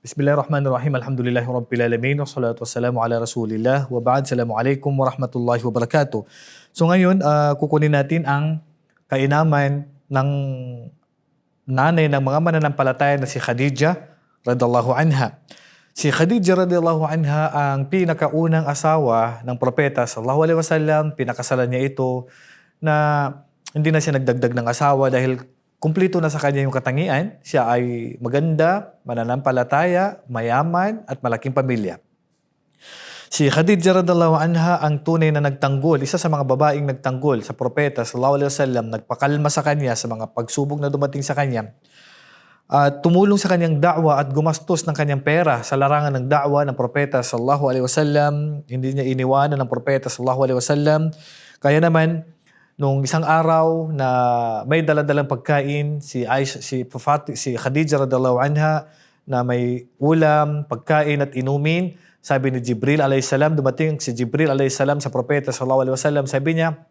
Bismillahirrahmanirrahim. Alhamdulillahi Rabbil Alamin. Wassalatu wassalamu ala Rasulillah. Wa ba'd. Assalamualaikum warahmatullahi wabarakatuh. So ngayon, ah, kukunin natin ang kainaman ng nanay ng mga mananampalataya na si Khadija radallahu anha. Si Khadija radallahu anha ang pinakaunang asawa ng propeta sallallahu alaihi wasallam. Pinakasalan niya ito na hindi na siya nagdagdag ng asawa dahil kumplito na sa kanya yung katangian. Siya ay maganda, mananampalataya, mayaman, at malaking pamilya. Si Khadija radallahu anha ang tunay na nagtanggol, isa sa mga babaeng nagtanggol sa propeta sallallahu alaihi wasallam, nagpakalma sa kanya sa mga pagsubok na dumating sa kanya. At tumulong sa kanyang da'wa at gumastos ng kanyang pera sa larangan ng da'wa ng propeta sallallahu alaihi wasallam. Hindi niya iniwanan ng propeta sallallahu alaihi wasallam. Kaya naman nung isang araw na may daladalang pagkain si Aisha, si Fati, si Khadija radhiallahu anha na may ulam, pagkain at inumin. Sabi ni Jibril alayhis salam, dumating si Jibril alayhis salam sa propeta sallallahu alaihi wasallam, sabi niya,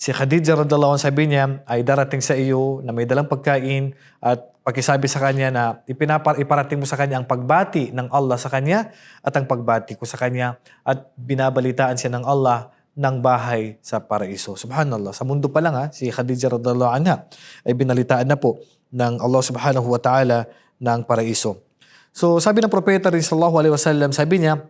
si Khadija radhiallahu anha sabi niya ay darating sa iyo na may dalang pagkain at pakisabi sa kanya na ipinapar iparating mo sa kanya ang pagbati ng Allah sa kanya at ang pagbati ko sa kanya at binabalitaan siya ng Allah ng bahay sa paraiso. Subhanallah. Sa mundo pa lang ha, si Khadija radhiallahu anha ay binalitaan na po ng Allah subhanahu wa ta'ala ng paraiso. So sabi ng propeta rin sallallahu alaihi wasallam, sabi niya,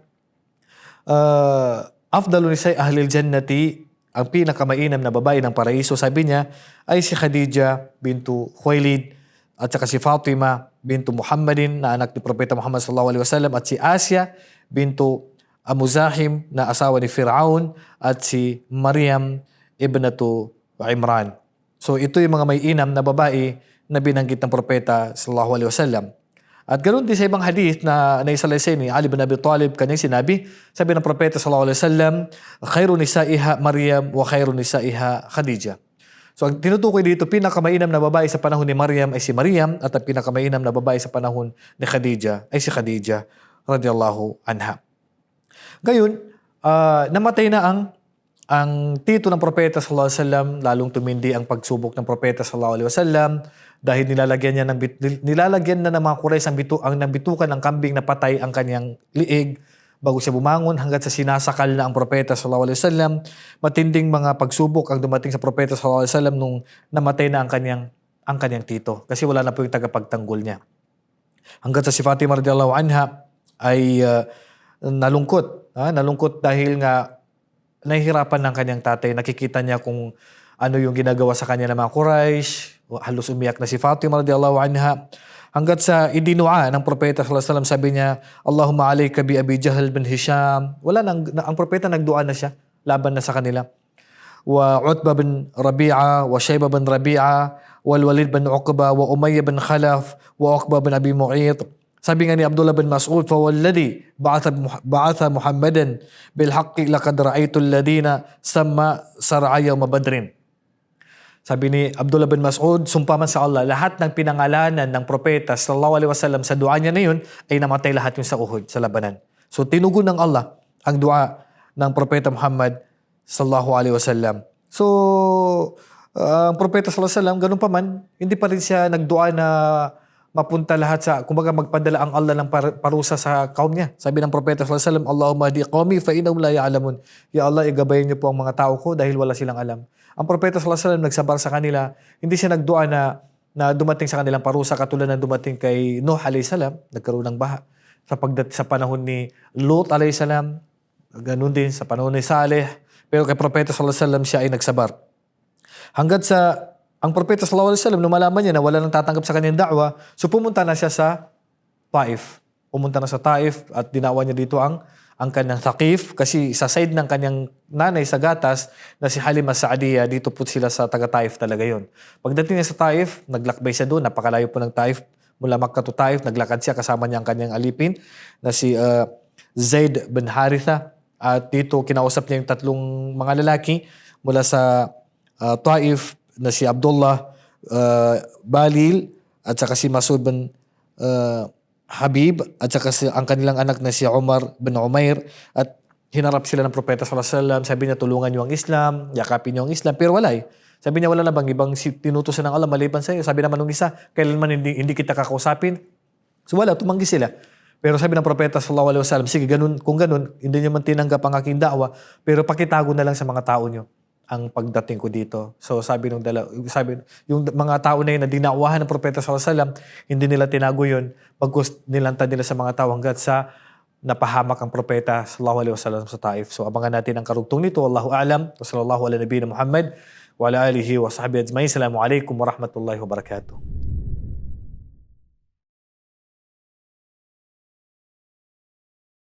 uh, afdalu nisay ahlil jannati, ang pinakamainam na babae ng paraiso, sabi niya, ay si Khadija bintu Khuwailid at saka si Fatima bintu Muhammadin na anak ni Propeta Muhammad sallallahu alaihi wasallam at si Asya bintu Amuzahim na asawa ni Fir'aun at si Maryam ibnatu Imran. So ito yung mga may inam na babae na binanggit ng propeta sallallahu alaihi wasallam. At ganoon din sa ibang hadith na naisalaysay ni Ali bin Abi Talib kanyang sinabi, sabi ng propeta sallallahu alaihi wasallam, khairu nisaiha Maryam wa khairu nisaiha Khadija. So ang tinutukoy dito, pinakamainam na babae sa panahon ni Maryam ay si Maryam at ang pinakamainam na babae sa panahon ni Khadija ay si Khadija radiyallahu anha. Ngayon, uh, namatay na ang ang tito ng propeta sallallahu alaihi wasallam, lalong tumindi ang pagsubok ng propeta sallallahu alaihi wasallam dahil nilalagyan niya ng nilalagyan na ng mga Quraysh ang bitu ang nabitukan ng kambing na patay ang kanyang liig bago siya bumangon hanggang sa sinasakal na ang propeta sallallahu alaihi wasallam. Matinding mga pagsubok ang dumating sa propeta sallallahu alaihi wasallam nung namatay na ang kanyang ang kanyang tito kasi wala na po yung tagapagtanggol niya. Hanggang sa si Fatima radhiyallahu anha ay uh, nalungkot. Ha? Nalungkot dahil nga nahihirapan ng kanyang tatay. Nakikita niya kung ano yung ginagawa sa kanya ng mga Quraysh. Halos umiyak na si Fatima radiallahu anha. Hanggat sa idinua ng propeta sallallahu sabi niya, Allahumma alayka bi Abi Jahl bin Hisham. Wala nang ang propeta nagdua na siya laban na sa kanila. Wa Utba bin Rabi'a wa Shayba bin Rabi'a wal Walid bin Uqba wa Umayyah bin Khalaf wa Uqba bin Abi Mu'ayth sabi nga ni Abdullah bin Mas'ud, فَوَالَّذِي بَعَثَ مُحَمَّدًا بِالْحَقِّ لَقَدْ رَأَيْتُ الَّذِينَ سَمَّ سَرْعَ يَوْمَ بَدْرٍ Sabi ni Abdullah bin Mas'ud, sumpaman sa Allah, lahat ng pinangalanan ng propeta sallallahu alaihi wasallam sa dua niya na yun ay namatay lahat yung sa Uhud, sa labanan. So tinugon ng Allah ang dua ng propeta Muhammad sallallahu alaihi wasallam. So uh, ang propeta sallallahu alaihi wasallam, ganun pa man, hindi pa rin siya nagdua na mapunta lahat sa, kumbaga magpadala ang Allah ng parusa sa kaum niya. Sabi ng propeta sallallahu alaihi wasallam, Allahumma di qawmi fa innahum la ya'lamun. Ya Allah, igabayan niyo po ang mga tao ko dahil wala silang alam. Ang propeta sallallahu alaihi wasallam nagsabar sa kanila, hindi siya nagdua na na dumating sa kanilang parusa katulad ng dumating kay Nuh alayhi salam, nagkaroon ng baha. Sa pagdat sa panahon ni Lut alayhi salam, ganun din sa panahon ni Saleh. Pero kay propeta sallallahu alaihi wasallam siya ay nagsabar. Hanggat sa ang propeta sallallahu alaihi wasallam, nung malaman niya na wala nang tatanggap sa kanyang da'wa, so pumunta na siya sa Taif. Pumunta na sa Taif at dinawa niya dito ang ang kanyang Thaqif kasi sa side ng kanyang nanay sa gatas na si Halima Saadia, dito po sila sa taga Taif talaga yon. Pagdating niya sa Taif, naglakbay siya doon, napakalayo po ng Taif. Mula Makkah to Taif, naglakad siya kasama niya ang kanyang alipin na si uh, Zaid bin Haritha. At dito kinausap niya yung tatlong mga lalaki mula sa uh, Taif na si Abdullah uh, Balil at saka si Masud bin uh, Habib at saka si, ang kanilang anak na si Umar bin Umair at hinarap sila ng propeta sallallahu alaihi wasallam. Sabi niya tulungan niyo ang Islam, yakapin niyo ang Islam. Pero wala eh. Sabi niya wala na bang ibang tinutusan ng Allah maliban sa iyo. Sabi naman ng isa, kailanman hindi, hindi kita kakausapin So wala, tumanggi sila. Pero sabi ng propeta sallallahu alaihi wasallam, sige ganun, kung ganun, hindi niyo man tinanggap ang aking da'wa, pero pakitago na lang sa mga tao niyo ang pagdating ko dito. So sabi nung dala, sabi yung mga tao na yun na dinakwahan ng propeta alaihi wasallam, hindi nila tinago yun pagkus nilantad nila sa mga tao hanggat sa napahamak ang propeta sallallahu alaihi wasallam sa Taif. So abangan natin ang karugtong nito. Wallahu a'lam. Wa sallallahu ala nabiyina Muhammad wa ala alihi wa sahbihi ajma'in. Assalamu alaikum warahmatullahi wabarakatuh.